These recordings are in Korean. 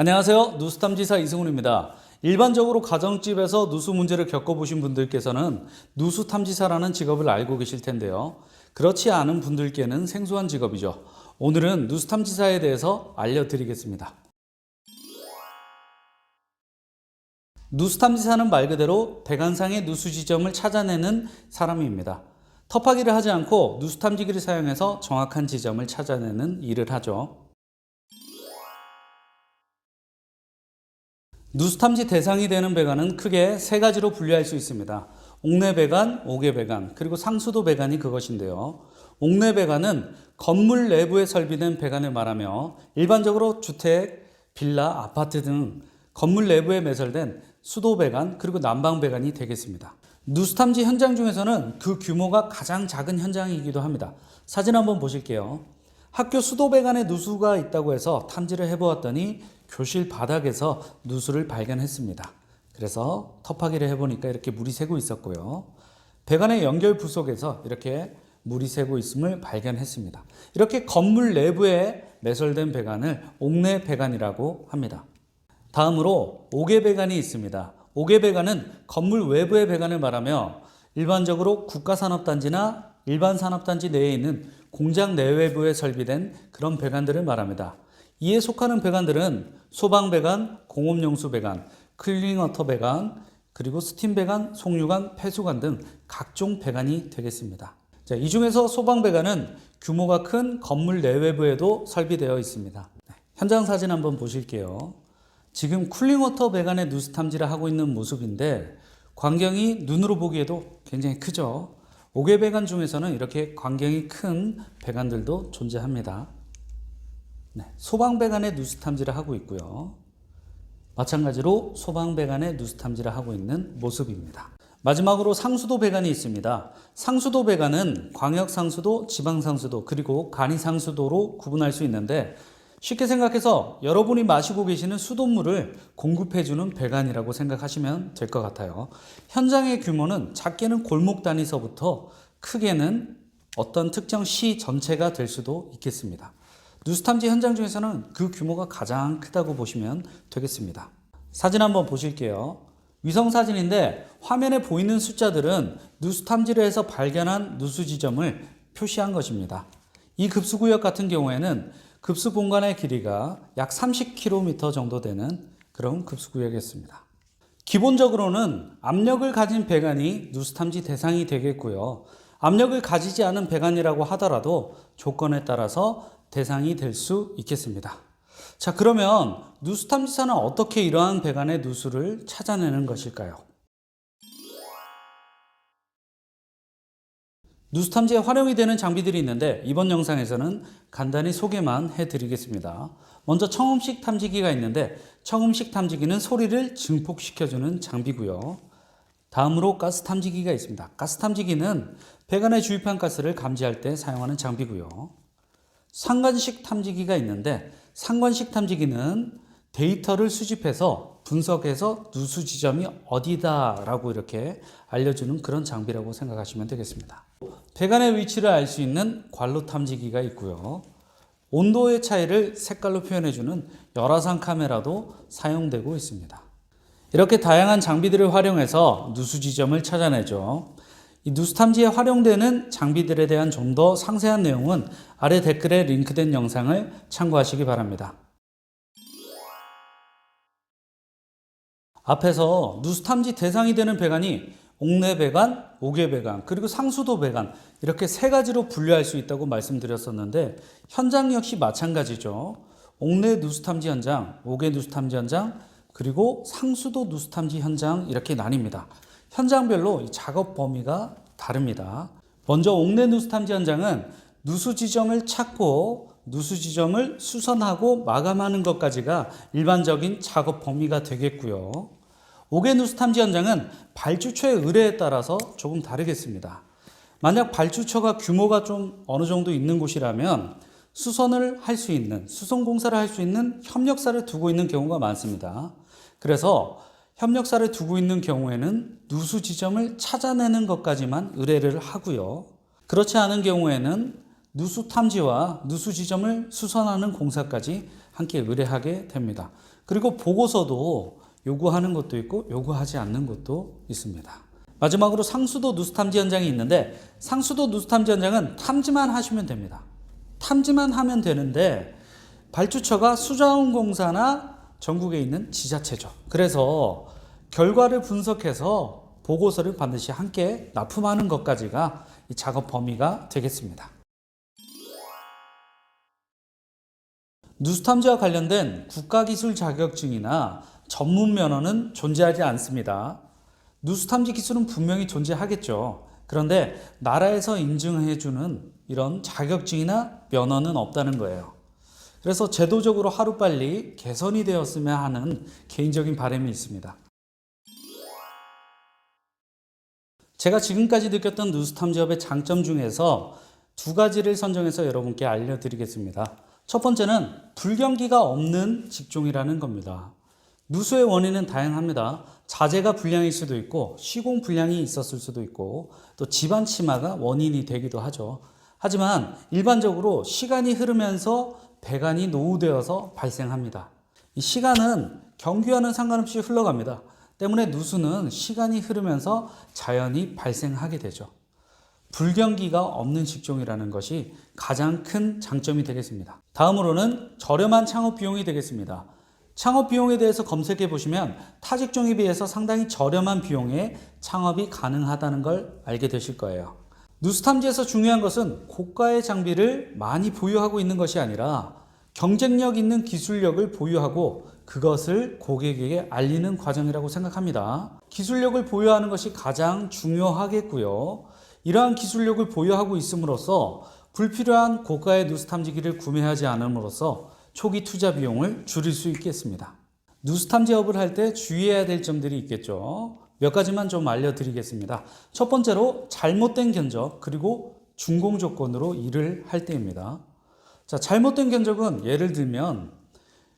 안녕하세요. 누수탐지사 이승훈입니다. 일반적으로 가정집에서 누수 문제를 겪어보신 분들께서는 누수탐지사라는 직업을 알고 계실 텐데요. 그렇지 않은 분들께는 생소한 직업이죠. 오늘은 누수탐지사에 대해서 알려드리겠습니다. 누수탐지사는 말 그대로 배관상의 누수 지점을 찾아내는 사람입니다. 터파기를 하지 않고 누수탐지기를 사용해서 정확한 지점을 찾아내는 일을 하죠. 누수 탐지 대상이 되는 배관은 크게 세 가지로 분류할 수 있습니다. 옥내 배관, 옥외 배관, 그리고 상수도 배관이 그것인데요. 옥내 배관은 건물 내부에 설비된 배관을 말하며 일반적으로 주택, 빌라, 아파트 등 건물 내부에 매설된 수도 배관 그리고 난방 배관이 되겠습니다. 누수 탐지 현장 중에서는 그 규모가 가장 작은 현장이기도 합니다. 사진 한번 보실게요. 학교 수도 배관에 누수가 있다고 해서 탐지를 해보았더니 교실 바닥에서 누수를 발견했습니다. 그래서 터파기를 해보니까 이렇게 물이 새고 있었고요. 배관의 연결 부속에서 이렇게 물이 새고 있음을 발견했습니다. 이렇게 건물 내부에 매설된 배관을 옥내 배관이라고 합니다. 다음으로 옥외 배관이 있습니다. 옥외 배관은 건물 외부의 배관을 말하며 일반적으로 국가산업단지나 일반 산업단지 내에 있는 공장 내외부에 설비된 그런 배관들을 말합니다. 이에 속하는 배관들은 소방 배관, 공업 용수 배관, 클링 워터 배관, 그리고 스팀 배관, 송유관, 폐수관 등 각종 배관이 되겠습니다. 자, 이 중에서 소방 배관은 규모가 큰 건물 내외부에도 설비되어 있습니다. 네, 현장 사진 한번 보실게요. 지금 쿨링워터 배관의 누수 탐지를 하고 있는 모습인데 광경이 눈으로 보기에도 굉장히 크죠. 옥외 배관 중에서는 이렇게 광경이 큰 배관들도 존재합니다. 네, 소방 배관의 누수 탐지를 하고 있고요. 마찬가지로 소방 배관의 누수 탐지를 하고 있는 모습입니다. 마지막으로 상수도 배관이 있습니다. 상수도 배관은 광역 상수도, 지방 상수도, 그리고 간이 상수도로 구분할 수 있는데 쉽게 생각해서 여러분이 마시고 계시는 수돗물을 공급해주는 배관이라고 생각하시면 될 것 같아요. 현장의 규모는 작게는 골목 단위서부터 크게는 어떤 특정 시 전체가 될 수도 있겠습니다. 누수탐지 현장 중에서는 그 규모가 가장 크다고 보시면 되겠습니다. 사진 한번 보실게요. 위성 사진인데 화면에 보이는 숫자들은 누수 탐지를 해서 발견한 누수 지점을 표시한 것입니다. 이 급수구역 같은 경우에는 급수 공간의 길이가 약 30km 정도 되는 그런 급수구역이었습니다. 기본적으로는 압력을 가진 배관이 누수탐지 대상이 되겠고요. 압력을 가지지 않은 배관이라고 하더라도 조건에 따라서 대상이 될 수 있겠습니다. 자, 그러면 누수탐지사는 어떻게 이러한 배관의 누수를 찾아내는 것일까요? 누수 탐지에 활용이 되는 장비들이 있는데 이번 영상에서는 간단히 소개만 해드리겠습니다. 먼저 청음식 탐지기가 있는데 청음식 탐지기는 소리를 증폭시켜주는 장비고요. 다음으로 가스 탐지기가 있습니다. 가스 탐지기는 배관에 주입한 가스를 감지할 때 사용하는 장비고요. 상관식 탐지기가 있는데 상관식 탐지기는 데이터를 수집해서 분석해서 누수 지점이 어디다라고 이렇게 알려주는 그런 장비라고 생각하시면 되겠습니다. 배관의 위치를 알 수 있는 관로 탐지기가 있고요. 온도의 차이를 색깔로 표현해주는 열화상 카메라도 사용되고 있습니다. 이렇게 다양한 장비들을 활용해서 누수 지점을 찾아내죠. 이 누수 탐지에 활용되는 장비들에 대한 좀 더 상세한 내용은 아래 댓글에 링크된 영상을 참고하시기 바랍니다. 앞에서 누수 탐지 대상이 되는 배관이 옥내 배관, 옥외 배관, 그리고 상수도 배관 이렇게 세 가지로 분류할 수 있다고 말씀드렸었는데 현장 역시 마찬가지죠. 옥내 누수 탐지 현장, 옥외 누수 탐지 현장, 그리고 상수도 누수 탐지 현장 이렇게 나뉩니다. 현장별로 이 작업 범위가 다릅니다. 먼저 옥내 누수 탐지 현장은 누수 지점을 찾고 누수 지점을 수선하고 마감하는 것까지가 일반적인 작업 범위가 되겠고요. 누수 탐지 현장은 발주처의 의뢰에 따라서 조금 다르겠습니다. 만약 발주처가 규모가 좀 어느 정도 있는 곳이라면 수선을 할 수 있는, 수선 공사를 할 수 있는 협력사를 두고 있는 경우가 많습니다. 그래서 협력사를 두고 있는 경우에는 누수 지점을 찾아내는 것까지만 의뢰를 하고요. 그렇지 않은 경우에는 누수 탐지와 누수 지점을 수선하는 공사까지 함께 의뢰하게 됩니다. 그리고 보고서도 요구하는 것도 있고 요구하지 않는 것도 있습니다. 마지막으로 상수도 누수 탐지 현장이 있는데 상수도 누수 탐지 현장은 탐지만 하시면 됩니다. 탐지만 하면 되는데 발주처가 수자원공사나 전국에 있는 지자체죠. 그래서 결과를 분석해서 보고서를 반드시 함께 납품하는 것까지가 이 작업 범위가 되겠습니다. 누수탐지와 관련된 국가기술 자격증이나 전문 면허는 존재하지 않습니다. 누수 탐지 기술은 분명히 존재하겠죠. 그런데 나라에서 인증해주는 이런 자격증이나 면허는 없다는 거예요. 그래서 제도적으로 하루빨리 개선이 되었으면 하는 개인적인 바람이 있습니다. 제가 지금까지 느꼈던 누수탐지업의 장점 중에서 두 가지를 선정해서 여러분께 알려드리겠습니다. 첫 번째는 불경기가 없는 직종이라는 겁니다. 누수의 원인은 다양합니다. 자재가 불량일 수도 있고 시공 불량이 있었을 수도 있고 또 집안 치마가 원인이 되기도 하죠. 하지만 일반적으로 시간이 흐르면서 배관이 노후되어서 발생합니다. 이 시간은 경규와는 상관없이 흘러갑니다. 때문에 누수는 시간이 흐르면서 자연히 발생하게 되죠. 불경기가 없는 직종이라는 것이 가장 큰 장점이 되겠습니다. 다음으로는 저렴한 창업 비용이 되겠습니다. 창업 비용에 대해서 검색해 보시면 타 직 종에 비해서 상당히 저렴한 비용에 창업이 가능하다는 걸 알게 되실 거예요. 누수탐지에서 중요한 것은 고가의 장비를 많이 보유하고 있는 것이 아니라 경쟁력 있는 기술력을 보유하고 그것을 고객에게 알리는 과정이라고 생각합니다. 기술력을 보유하는 것이 가장 중요하겠고요. 이러한 기술력을 보유하고 있음으로써 불필요한 고가의 누수탐지기를 구매하지 않음으로써 초기 투자 비용을 줄일 수 있겠습니다. 누수탐지업을 할 때 주의해야 될 점들이 있겠죠. 몇 가지만 좀 알려드리겠습니다. 첫 번째로 잘못된 견적 그리고 준공 조건으로 일을 할 때입니다. 자, 잘못된 견적은 예를 들면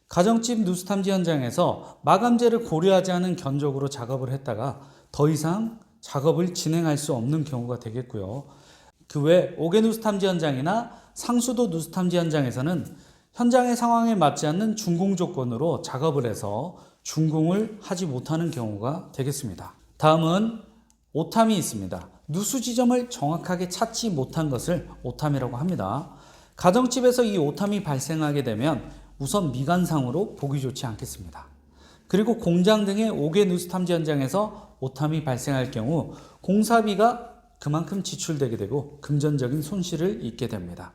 가정집 누수탐지 현장에서 마감재를 고려하지 않은 견적으로 작업을 했다가 더 이상 작업을 진행할 수 없는 경우가 되겠고요. 그 외 오개 누수탐지 현장이나 상수도 누수탐지 현장에서는 현장의 상황에 맞지 않는 준공 조건으로 작업을 해서 준공을 하지 못하는 경우가 되겠습니다. 다음은 오탐이 있습니다. 누수 지점을 정확하게 찾지 못한 것을 오탐이라고 합니다. 가정집에서 이 오탐이 발생하게 되면 우선 미관상으로 보기 좋지 않겠습니다. 그리고 공장 등의 5개 누수 탐지 현장에서 오탐이 발생할 경우 공사비가 그만큼 지출되게 되고 금전적인 손실을 입게 됩니다.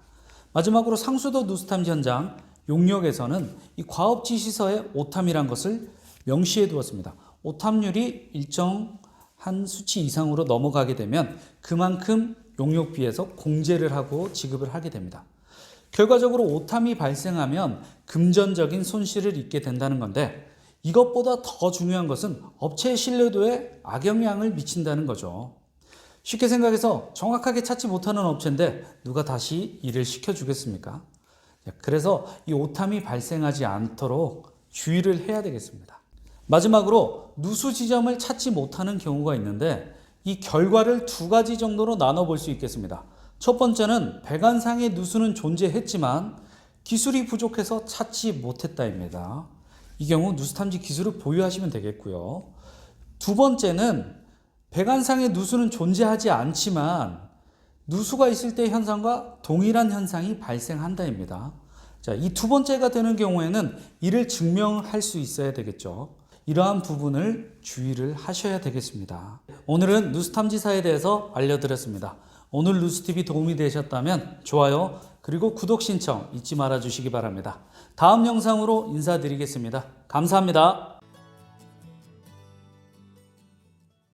마지막으로 상수도 누수 탐지 현장 용역에서는 이 과업 지 시서에 오탐이란 것을 명시해 두었습니다. 오탐률이 일정 한 수치 이상으로 넘어가게 되면 그만큼 용역비에서 공제를 하고 지급을 하게 됩니다. 결과적으로 오탐이 발생하면 금전적인 손실을 입게 된다는 건데 이것보다 더 중요한 것은 업체의 신뢰도에 악영향을 미친다는 거죠. 쉽게 생각해서 정확하게 찾지 못하는 업체인데 누가 다시 일을 시켜주겠습니까? 그래서 이 오탐이 발생하지 않도록 주의를 해야 되겠습니다. 마지막으로 누수 지점을 찾지 못하는 경우가 있는데 이 결과를 두 가지 정도로 나눠볼 수 있겠습니다. 첫 번째는 배관상의 누수는 존재했지만 기술이 부족해서 찾지 못했다입니다. 이 경우 누수탐지 기술을 보유하시면 되겠고요. 두 번째는 배관상의 누수는 존재하지 않지만 누수가 있을 때 현상과 동일한 현상이 발생한다입니다. 자, 이 두 번째가 되는 경우에는 이를 증명할 수 있어야 되겠죠. 이러한 부분을 주의를 하셔야 되겠습니다. 오늘은 누수 탐지사에 대해서 알려드렸습니다. 오늘 뉴스TV 도움이 되셨다면 좋아요 그리고 구독 신청 잊지 말아 주시기 바랍니다. 다음 영상으로 인사드리겠습니다. 감사합니다.